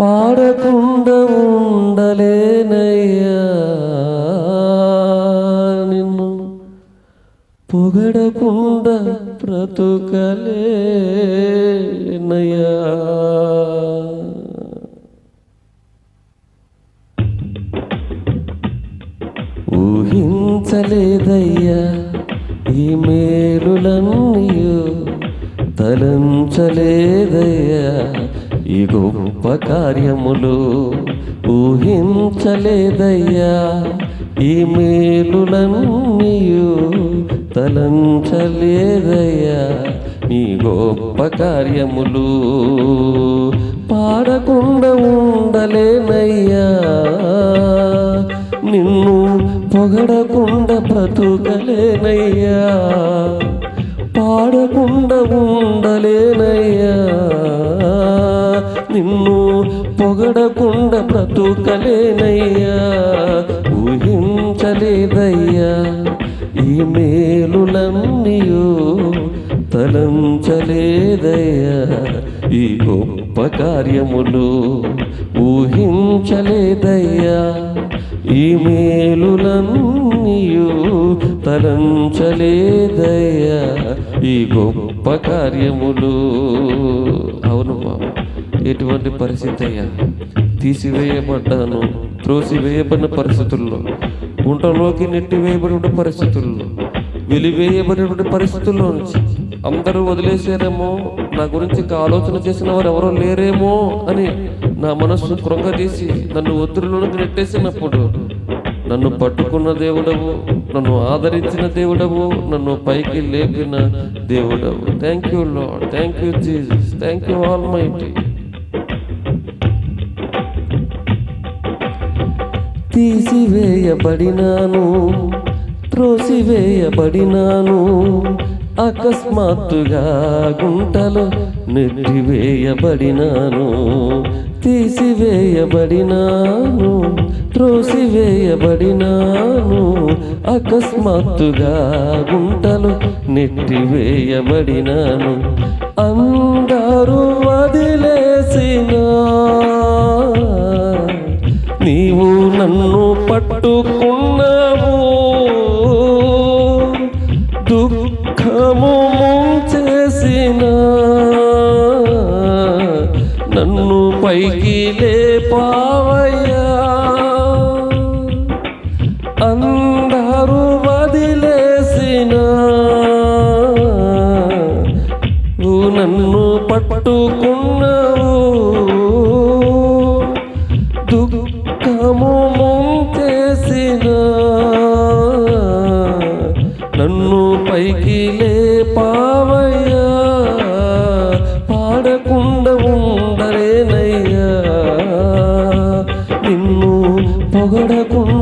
పాడకుండా ఉండలేనయ్యా. నిన్ను పొగడకుండా బ్రతుకలేనయ్యా. ఊహించలేదయ్యా ఈ మేలులన్నీయు తలంచలేదయ్యా. ఈ గొప్ప కార్యములు ఊహించలేదయ్యా. ఈ మేలులన్నీయు తలంచలేదయ్యా. నీ గొప్ప కార్యములు పాడకుండా ఉండలేనయ్యా. నిన్ను పొగడకుండా బ్రతుకలేనయ్యా. పాడకుండా ఉండలేనయ్యా. నిన్ను పొగడకుండా బ్రతుకలేనయ్యా ఊహించలేదయ్యా. ఈ మేలులన్నీయో తలంచలేదయ్యా. ఈ గొప్ప కార్యములు ఊహించలేదయ్యా. ఈ మేలులన్నీయో తలంచలేదయ్యా. ఈ గొప్ప కార్యములు అవును బాబు. ఎటువంటి పరిస్థితి అయ్యా? తీసివేయబడ్డాను త్రోసివేయబడిన పరిస్థితుల్లో గుంటలోకి నెట్టివేయబడిన పరిస్థితుల్లో వెలివేయబడిన పరిస్థితుల్లో నుంచి అందరూ వదిలేసారేమో నా గురించి ఇంకా ఆలోచన చేసిన వారు ఎవరో లేరేమో అని నా మనస్సు కృంగదీసి నన్ను ఒత్తిడిలోకి నెట్టేసినప్పుడు నన్ను పట్టుకున్న దేవుడవు నన్ను ఆదరించిన దేవుడవు నన్ను పైకి లేపిన దేవుడవు. Thank you lord thank you Jesus thank you almighty తీసివేయబడినాను త్రోసివేయబడినాను. అకస్మాత్తుగా గుంటలో నెట్టివేయబడినాను తీసివేయబడినాను త్రోసివేయబడినాను. అకస్మాత్తుగా గుంటలు నెట్టివేయబడినాను అందరూ వదిలేసినా. నీవు నన్ను పట్టుకున్నావు. దుఃఖము చేసిన నన్ను పైకి లేపా.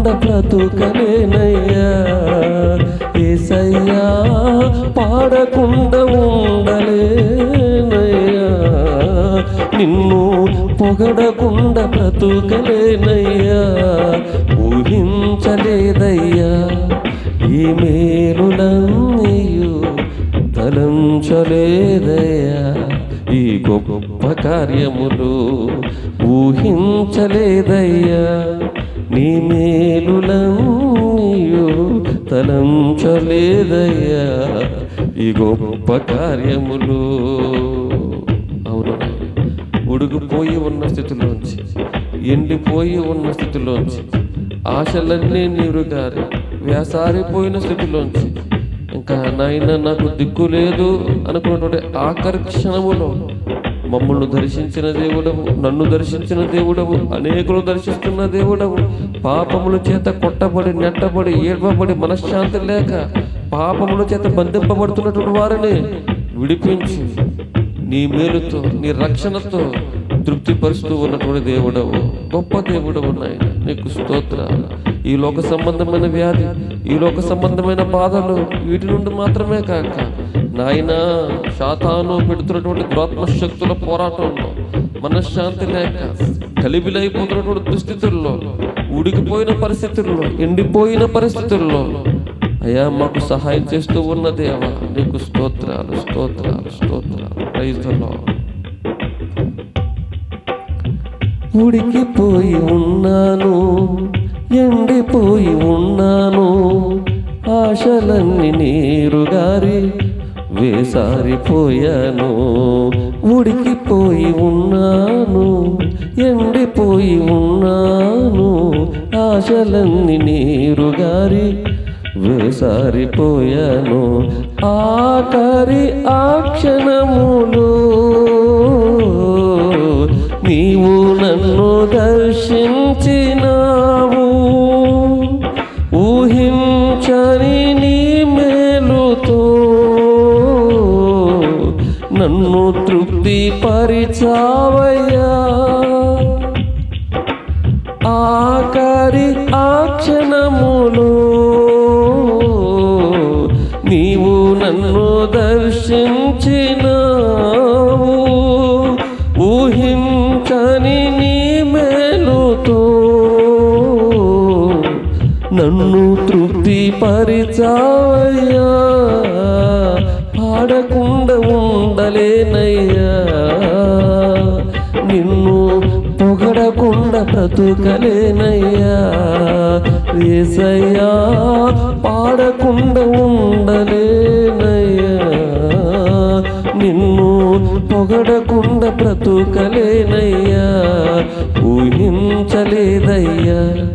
పొగడకుండా బ్రతుకలేనయ్యా ఏసయ్యా పాడకుండా ఉండలేనయ్యా. నిన్ను పొగడకుండా బ్రతుకలేనయ్యా. ఊహించలేదయ్యా. ఈ మేలులన్నీయు తలంచలేదయ్యా. ఈ గొప్ప కార్యములు ఊహించలేదయ్యా. నీ మేలులన్నీయు తలంచలేదయ్యా. ఈ గొప్ప కార్యములు. అవును. ఉడుకుపోయి ఉన్న స్థితిలోంచి ఎండిపోయి ఉన్న స్థితిలోంచి ఆశలన్నీ నీరు గారి వేసారిపోయిన స్థితిలోంచి ఇంకా నాయన నాకు దిక్కు లేదు అనుకున్నటువంటి ఆఖరి క్షణములో మమ్మల్ని దర్శించిన దేవుడవు నన్ను దర్శించిన దేవుడవు అనేకులు దర్శిస్తున్న దేవుడవు పాపముల చేత కొట్టబడి నెట్టబడి ఏడ్వబడి మనశ్శాంతి లేక పాపముల చేత బంధింపబడుతున్నటువంటి వారిని విడిపించి నీ మేలుతో నీ రక్షణతో తృప్తిపరుస్తూ ఉన్నటువంటి దేవుడవు. గొప్ప దేవుడవు నాయన. నీకు స్తోత్ర ఈ లోక సంబంధమైన వ్యాధి ఈ లోక సంబంధమైన బాధలు వీటి నుండి మాత్రమే కాక నాయన శాతాను పెడుతున్నటువంటి దురాత్మ శక్తుల పోరాటంలో మనశ్శాంతి లేక కలిబిలైపోతున్నటువంటి దుస్థితుల్లో ఉడికిపోయిన పరిస్థితుల్లో ఎండిపోయిన పరిస్థితుల్లో. అయ్యా మాకు సహాయం చేస్తూ ఉన్న దేవా నీకు స్తోత్రాలు స్తోత్రాలు స్తోత్రాలు. ప్రైజ్ ఉడికిపోయి ఉన్నాను ఎండిపోయి ఉన్నాను. ఆశలన్నీ నీరుగారి వేసారిపోయాను. ఉడికిపోయి ఉన్నాను ఎండిపోయి ఉన్నాను. ఆశలన్నీ నీరుగారి వేసారిపోయాను. ఆఖరి ఆక్షణములు నీవు నన్ను దర్శించినావు. ఊహించని నీ మేలుతో నన్ను తృప్తి పరిచావయ్యా దర్శించినావు ఊహించని నీ మేలుతో నన్ను తృప్తి పరిచావయ్యా పాడకుండా ఉండలేనయ్యా. నిన్ను పొగడకుండా బ్రతుకలేనయ్యా. ఏసయ్యా పాడకుండా పొగడకుండా బ్రతుకలేనయ్యా ఊహించలేదయ్యా.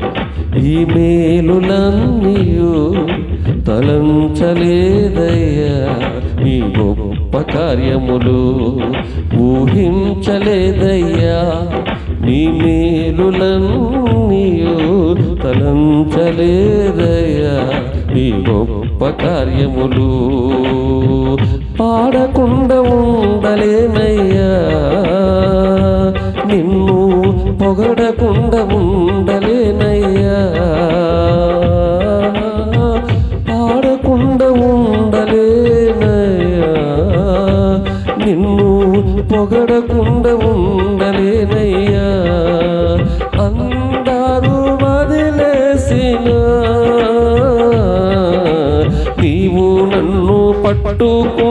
ఈ మేలులన్నీయు తలంచలేదయ్యా. ఈ గొప్ప కార్యములు ఊహించలేదయ్యా. నీ మేలులన్నీయు తలంచలేదయ్యా. నీ గొప్ప కార్యములు పాడకుండా ఉండలేమయ్యా. నిన్ను పొగడకుండా ఉండలేనయ్యా పాడకుండా ఉండలేనయ్యా నిన్ను పొగడకుండా ఉండలేనయ్యా అందరూ వదిలేసిన నీవు నన్ను పట్టుకు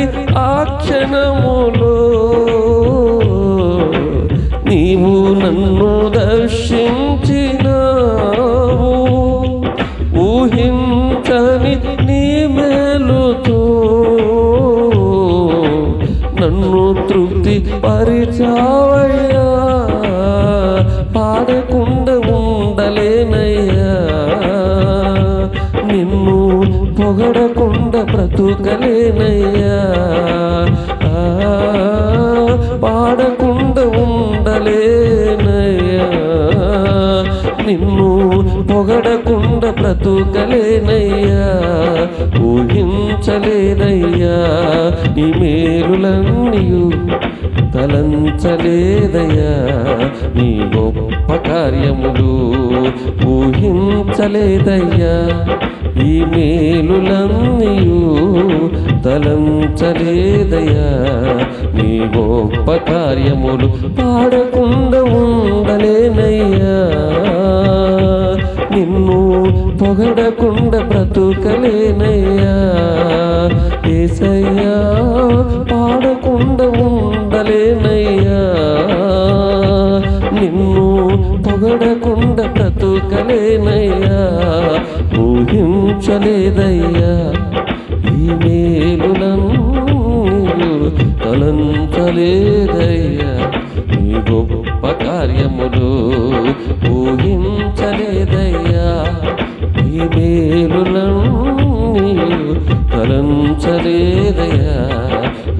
ఆఖరి ఆ క్షణములో నీవు నన్ను దర్శించినావు. ఊహించని నీ మేలుతో నన్ను తృప్తి పరిచావయ్యా పాడకుండా ఉండలేనయ్యా. నిన్ను పొగడకుండా బ్రతుకలేనయ్యా బ్రతుకలేనయ్యా ఊహించలేదయ్యా నీ మేలులన్నీయు తలంచలేదయ్యా నీ గొప్ప కార్యములు ఊహించలేదయ్యా ఈ మేలులన్నీయు తలంచలేదయ్యా నీ గొప్ప కార్యములు పాడకుండా ఉండలేనయ్యా. నిన్ను పొగడకుండా బ్రతుకలేనయ్యా. ఏసయ్యా పాడకుండా ఉండలేనయ్యా. నిన్ను పొగడకుండా బ్రతుకలేనయ్యా. ఊహించలేదయ్యా. ఈ మేలులను తలంచలేదయ్యా. నీ గొప్ప కార్యములు ఊహించలేదయ్యా. ఈ మేలులను తలంచలేదయ్యా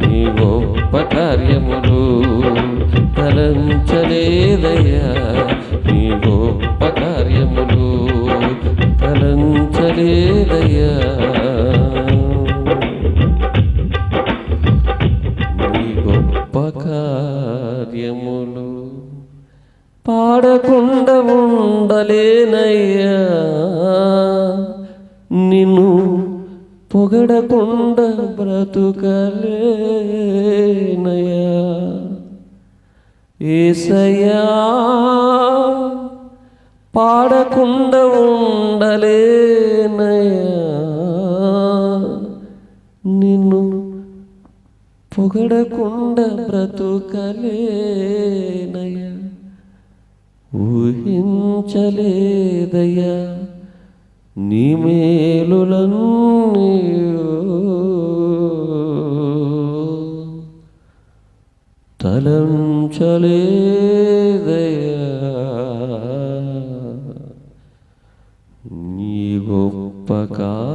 నీ గొప్ప కార్యములు తలంచలేదయ్యా నీ గొప్ప కార్యములు తలంచలేదయ్యా నీ గొప్ప కార్యములు పాడకుండా ఉండలేనయ్యా. నిన్ను పొగడకుండా బ్రతుకలేనయ్యా. ఏసయ్యా పాడకుండా ఉండలేనయ్యా. నిన్ను పొగడకుండా బ్రతుకలేనయ్యా. ఊహించలేదయ్యా. నీ మేలులను తలంచలేదయ్యా. నీ గొప్ప కార్యములు